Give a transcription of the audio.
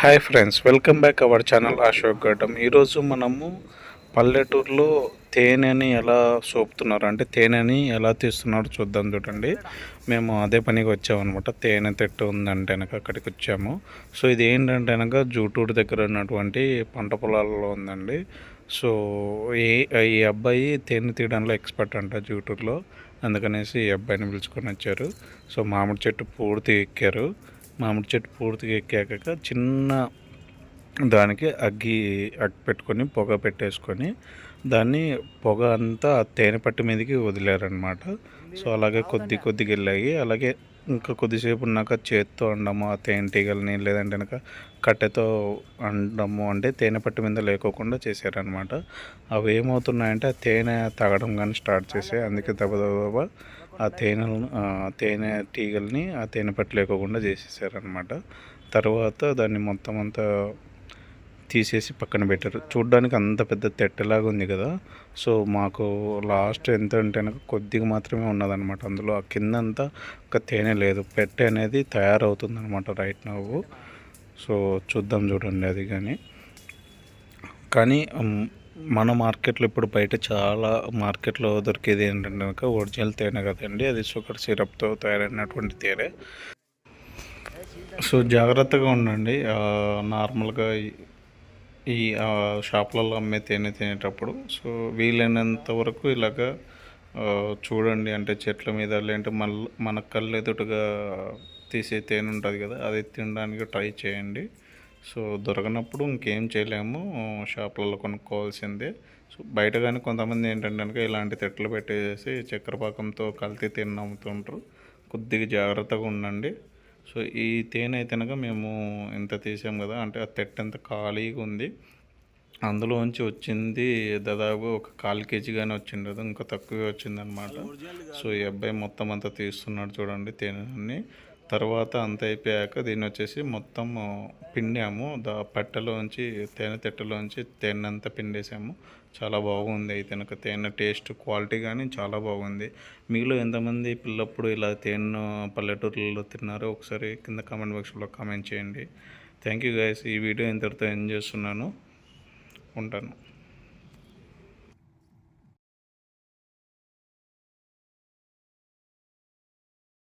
Hi friends welcome back our channel Ashok Gaddam. ఈరోజు మనము పల్లెటూరులో తేనెని ఎలా సోపుతున్నారు అంటే తేనెని ఎలా తీస్తున్నారు చూద్దాం చూడండి. మేము అదే పనికి వచ్చామన్నమాట. తేనె తెట్టు ఉందంటే వెనక అక్కడికి వచ్చాము. సో ఇది ఏంటంటే వెనక జూటూరు దగ్గర ఉన్నటువంటి పంట పొలాల్లో ఉందండి. సో ఈ ఈ అబ్బాయి తేనె తీయడంలో ఎక్స్పర్ట్ అంట జూటూరులో. అందుకనేసి ఈ అబ్బాయిని పిలుచుకొని వచ్చారు. సో మామిడి చెట్టు పూర్తి ఎక్కారు. మామిడి చెట్టు పూర్తిగా ఎక్కాక చిన్న దానికి అగ్గి అగ్గి పెట్టుకొని పొగ పెట్టేసుకొని దాన్ని పొగ అంతా తేనె పట్టు మీదకి వదిలేరనమాట సో అలాగే కొద్ది కొద్దిగా వెళ్ళాయి. అలాగే ఇంకా కొద్దిసేపు ఉన్నాక చేత్తో అండము ఆ తేనెటీగల్ని లేదంటే కనుక కట్టెతో అండము అంటే తేనె పట్టు మీద లేకోకుండా చేశారనమాట అవి ఏమవుతున్నాయంటే ఆ తేనె తాగడం కానీ స్టార్ట్ చేసాయి. అందుకే దెబ్బ దెబ్బ ఆ తేనెలను తేనె తీగల్ని ఆ తేనె పట్టు లేకోకుండా చేసేసారనమాట తర్వాత దాన్ని మొత్తం అంతా తీసేసి పక్కన పెట్టారు. చూడ్డానికి అంత పెద్ద తెట్టలాగా ఉంది కదా. సో మాకు లాస్ట్ ఎంత అంటే కొద్దిగా మాత్రమే ఉన్నదనమాట అందులో ఆ కింద అంతా ఒక తేనె లేదు. పెట్టె అనేది తయారవుతుంది అనమాట రైట్ నవ్వు సో చూద్దాం చూడండి అది కానీ. కానీ మన మార్కెట్లో ఇప్పుడు బయట చాలా మార్కెట్లో దొరికేది ఏంటంటే కనుక ఒరిజినల్ తేనె కదండి. అది షుగర్ సిరప్తో తయారైనటువంటి తేనె. సో జాగ్రత్తగా ఉండండి. నార్మల్గా ఈ- షాప్లలో అమ్మే తేనె తినేటప్పుడు. సో వీలైనంత వరకు ఇలాగ చూడండి. అంటే చెట్ల మీద లేదంటే మన మన కళ్ళు ఎదుటగా తీసే తేనె ఉంటుంది కదా అది తినడానికి ట్రై చేయండి. సో దొరకనప్పుడు ఇంకేం చేయలేము షాపులలో కొనుక్కోవాల్సిందే. సో బయట కానీ కొంతమంది ఏంటంటే కనుక ఇలాంటి తెట్లు పెట్టేసి చక్కెర పాకంతో కల్తీ తేనె అమ్ముతుంటారు. కొద్దిగా జాగ్రత్తగా ఉండండి. సో ఈ తేనె అయితే కనుక మేము ఇంత తీసాం కదా అంటే ఆ తెట్టు ఎంత ఖాళీగా ఉంది. అందులోంచి వచ్చింది దాదాపు ఒక కాలు కేజీ కానీ వచ్చిండదు ఇంకా తక్కువే వచ్చిందనమాట సో ఈ అబ్బాయి మొత్తం అంతా తీస్తున్నాడు చూడండి తేనెని తర్వాత అంత అయిపోయాక దీన్ని వచ్చేసి మొత్తం పిండాము. దా పట్టెలోంచి తేనె తిట్టలోంచి తేనె అంతా పిండేసాము. చాలా బాగుంది. అయితే కనుక తేనె టేస్ట్ క్వాలిటీ కానీ చాలా బాగుంది. మీలో ఎంతమంది పిల్లప్పుడు ఇలా తేనె పల్లెటూరులలో తిన్నారో ఒకసారి కింద కామెంట్ బాక్స్లో కామెంట్ చేయండి. థ్యాంక్ యూ గైస్ ఈ వీడియో ఇంతటితో ఎండ్ చేస్తున్నాను. ఉంటాను.